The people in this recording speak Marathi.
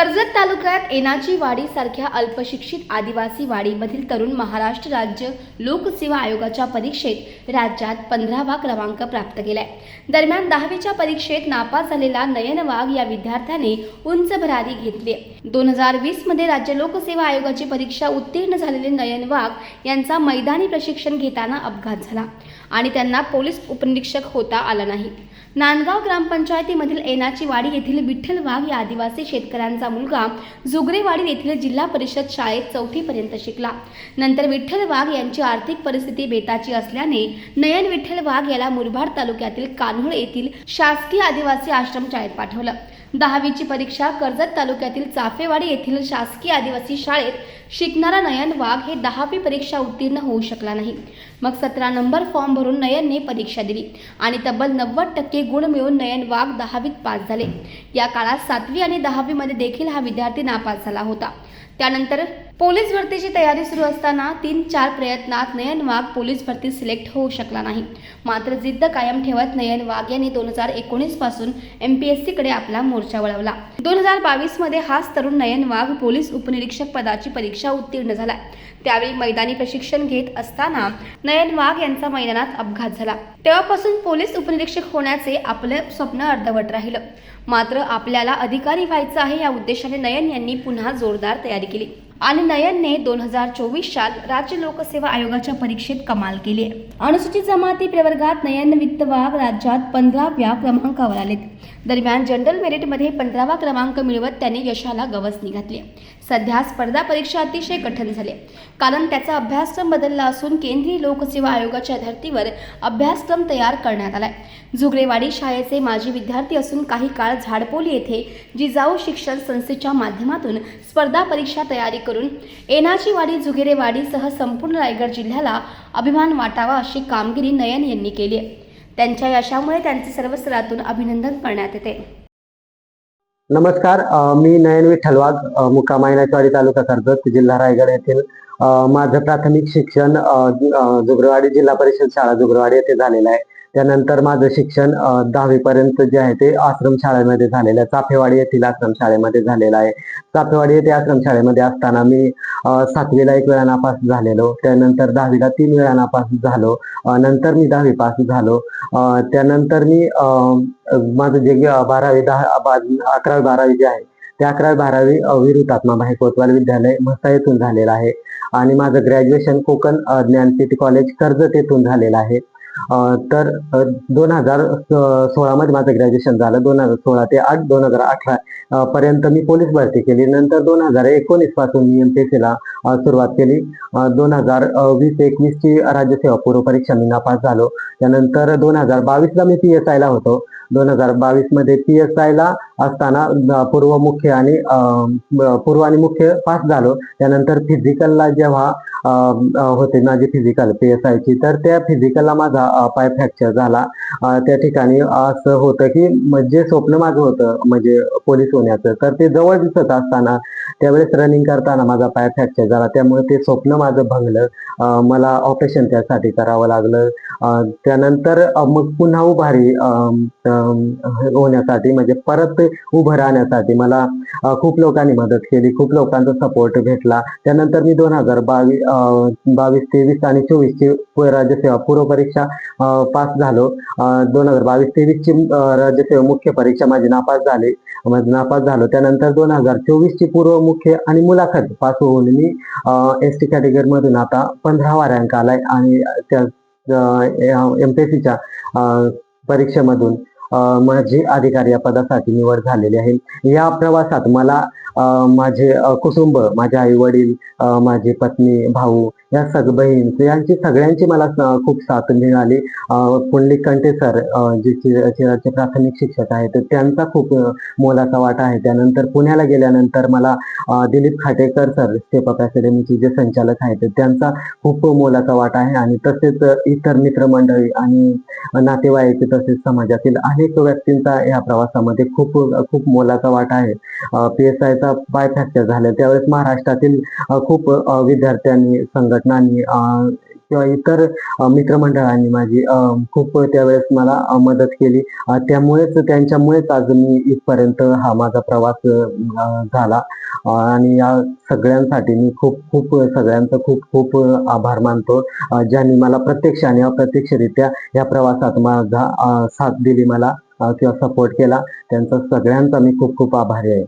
कर्जत तालुक्यात एनाची वाडी सारख्या अल्पशिक्षित आदिवासी वाडीमधील तरुण महाराष्ट्र राज्य लोकसेवा आयोगाच्या परीक्षेत राज्यात पंधरावा क्रमांक प्राप्त केलाय. दरम्यान दहावीच्या परीक्षेत नापास झालेला नयन वाघ या विद्यार्थ्याने उंच भरारी घेतली दोन हजार वीसमध्ये राज्य लोकसेवा आयोगाची परीक्षा उत्तीर्ण झालेले नयन वाघ यांचा मैदानी प्रशिक्षण घेताना अपघात झाला आणि त्यांना पोलीस उपनिरीक्षक होता आला नाही. नांदगाव ग्रामपंचायतीमधील एनाची वाडी येथील विठ्ठल वाघ या आदिवासी शेतकऱ्यांचा मुलगा जुगरेवाडी येथील जिल्हा परिषद शाळेत चौथीपर्यंत शिकला. नंतर विठ्ठल वाघ यांची आर्थिक परिस्थिती बेताची असल्याने नयन विठ्ठल वाघ याला मुरबाड तालुक्यातील कान्होळ येथील शासकीय आदिवासी आश्रम शाळेत पाठवलं. दहावीची परीक्षा कर्जत तालुक्यातील चाफेवाडी येथील शासकीय आदिवासी शाळेत शिकणारा नयन वाघ हे दहावी परीक्षा उत्तीर्ण होऊ शकला नाही. मग सतरा नंबर फॉर्म भरून नयनने परीक्षा दिली आणि तब्बल नव्वद टक्के गुण मिळून नयन वाघ दहावीत पास झाले. या काळात सातवी आणि दहावीमध्ये देखील हा विद्यार्थी नापास झाला होता. त्यानंतर पोलीस भरतीची तयारी सुरू असताना तीन चार प्रयत्नात नयन वाघ पोलीस भरती सिलेक्ट होऊ शकला नाही. मात्र जिद्द कायम ठेवत नयन वाघ यांनी दोन हजार एकोणीसपासून एम पी एस सीकडे आपला मोर्चा वळवला. दोन हजार बावीसमध्ये हाच तरुण नयन वाघ पोलीस उपनिरीक्षक पदाची परीक्षा उत्तीर्ण झाला. त्यावेळी मैदानी प्रशिक्षण घेत असताना नयन वाघ यांचा मैदानात अपघात झाला. तेव्हापासून पोलीस उपनिरीक्षक होण्याचे आपलं स्वप्न अर्धवट राहिलं. मात्र आपल्याला अधिकारी व्हायचं आहे या उद्देशाने नयन यांनी पुन्हा जोरदार तयारी केली. आणि नयनने दोन हजार चोवीस साल राज्य लोकसेवा आयोगाच्या परीक्षेत कमाल केली. आहे अनुसूचित जमाती प्रवर्गात नयन वित्तवाघ राज्यात पंधराव्या क्रमांकावर आलेत. दरम्यान जनरल मेरिटमध्ये पंधरावा क्रमांक मिळवत त्याने यशाला गवसणी घातली. सध्या स्पर्धा परीक्षा अतिशय कठीण झाली. कारण त्याचा अभ्यासक्रम बदलला असून केंद्रीय लोकसेवा आयोगाच्या धर्तीवर अभ्यासक्रम तयार करण्यात आलाय. झुगरेवाडी शाळेचे माजी विद्यार्थी असून काही काळ झाडपोली येथे जिजाऊ शिक्षण संस्थेच्या माध्यमातून स्पर्धा परीक्षा तयारी करून एनाची वाडी जुगेरेवाडीसह संपूर्ण रायगड जिल्ह्याला अभिमान वाटावा अशी कामगिरी नयन यांनी केली आहे. त्यांच्या यशामुळे त्यांचे सर्व स्तरातून अभिनंदन करण्यात येते. नमस्कार मी नयन विठ्ठल वाघ मुक्काम मायनाचवाडी तालुका कर्जत जिल्हा रायगड येथील माझं प्राथमिक शिक्षण अ, जुगरवाडी जिल्हा परिषद शाळा जुगरवाडी येथे झालेलं आहे. त्यानंतर माझं शिक्षण दहावीपर्यंत जे आहे ते आश्रम शाळेमध्ये झालेलं आहे. चाफेवाडी येथील आश्रम शाळेमध्ये झालेलं आहे. चाफेवाडी येथे आश्रम शाळेमध्ये असताना मी सातवीला एक वेळा नापास झालेलो. त्यानंतर दहावीला तीन वेळा नापास झालो. नंतर मी दहावी पास झालो. त्यानंतर मी माझं जे बारावी दहा बा- अकरावी बारावी जे आहे ते अकरावी बारावी अ, भाई कोतवाल विद्यालय म्हसा येथून झालेलं आहे. आणि माझं ग्रॅज्युएशन कोकण ज्ञानपीठ कॉलेज कर्जत येथून झालेलं आहे. तर दोन हजार सोळामध्ये माझं ग्रॅज्युएशन झालं. दोन हजार सोळा ते आठ दोन हजार अठरा पर्यंत मी पोलीस भरती केली. नंतर दोन हजार एकोणीसपासून मी एम पी सीला सुरुवात केली. दोन हजार वीस एकवीस ची राज्यसेवा पूर्व परीक्षा मी नापास झालो. त्यानंतर दोन हजार बावीसला मी पी एस आयला होतो. दोन हजार बावीसमध्ये पी एस आयला असताना पूर्व मुख्य आणि पूर्व आणि मुख्य पास झालो. त्यानंतर फिजिकलला जेव्हा होते माझी फिजिकल पी एस आयची तर त्या फिजिकलला माझा पाय फ्रॅक्चर झाला. त्या ठिकाणी असं होतं की जे स्वप्न माझं होतं म्हणजे पोलीस होण्याचं. तर ते जवळ दिसत असताना त्यावेळेस रनिंग करताना माझा पाय फ्रॅक्चर झाला. त्यामुळे ते स्वप्न माझं भंगलं. मला ऑपरेशन त्यासाठी करावं लागलं. त्यानंतर मग पुन्हा उभारी होण्यासाठी म्हणजे परत ते उभं राहण्यासाठी मला खूप लोकांनी मदत केली. खूप लोकांचा सपोर्ट भेटला. त्यानंतर मी दोन हजार बावीस बावीस तेवीस आणि चोवीसची राज्यसेवा पूर्व परीक्षा पास झालो. दोन हजार बावीस तेवीस ची राज्यसेवा मुख्य परीक्षा माझी नापास झाली. नापास झालो. त्यानंतर दोन हजार चोवीस ची पूर्व मुख्य आणि मुलाखत पास होऊन मी एस टी कॅटेगरीमधून आता पंधरावा रँक आलाय आणि त्या एमपीएससीच्या परीक्षेमधून माझी अधिकारी या पदासाठी निवड झालेली आहे. या प्रवासात मला माझे कुटुंब माझे आई वडील माझी पत्नी भाऊ या सग बहीण यांची सगळ्यांची मला खूप साथ मिळाली. अ, पुंडलिक कंटे सर जे चि- चिराचे प्राथमिक शिक्षक आहेत त्यांचा खूप मोलाचा वाटा आहे. त्यानंतर पुण्याला गेल्यानंतर मला Dilip Khatekar sir step up अकॅडमीचे जे संचालक आहेत त्यांचा खूप मोलाचा वाटा आहे. आणि तसेच इतर मित्रमंडळी आणि नातेवाईक तसेच समाजातील आहे अनेक व्यक्तींचा या प्रवासामध्ये खूप खूप मोलाचा वाटा आहे. पी एस आयचा पाय फ्रॅक्चर झाला त्यावेळेस महाराष्ट्रातील खूप विद्यार्थ्यांनी संघटनांनी किंवा इतर मित्रमंडळांनी माझी खूप त्यावेळेस मला मदत केली. त्यामुळेच त्यांच्यामुळेच आज मी इथपर्यंत हा माझा प्रवास झाला. आणि या सगळ्यांसाठी मी खूप खूप सगळ्यांचं खूप खूप आभार मानतो. ज्यांनी मला प्रत्यक्ष आणि अप्रत्यक्षरित्या या प्रवासात माझा साथ दिली मला किंवा सपोर्ट केला. त्यांचा सगळ्यांचा मी खूप खूप आभारी आहे.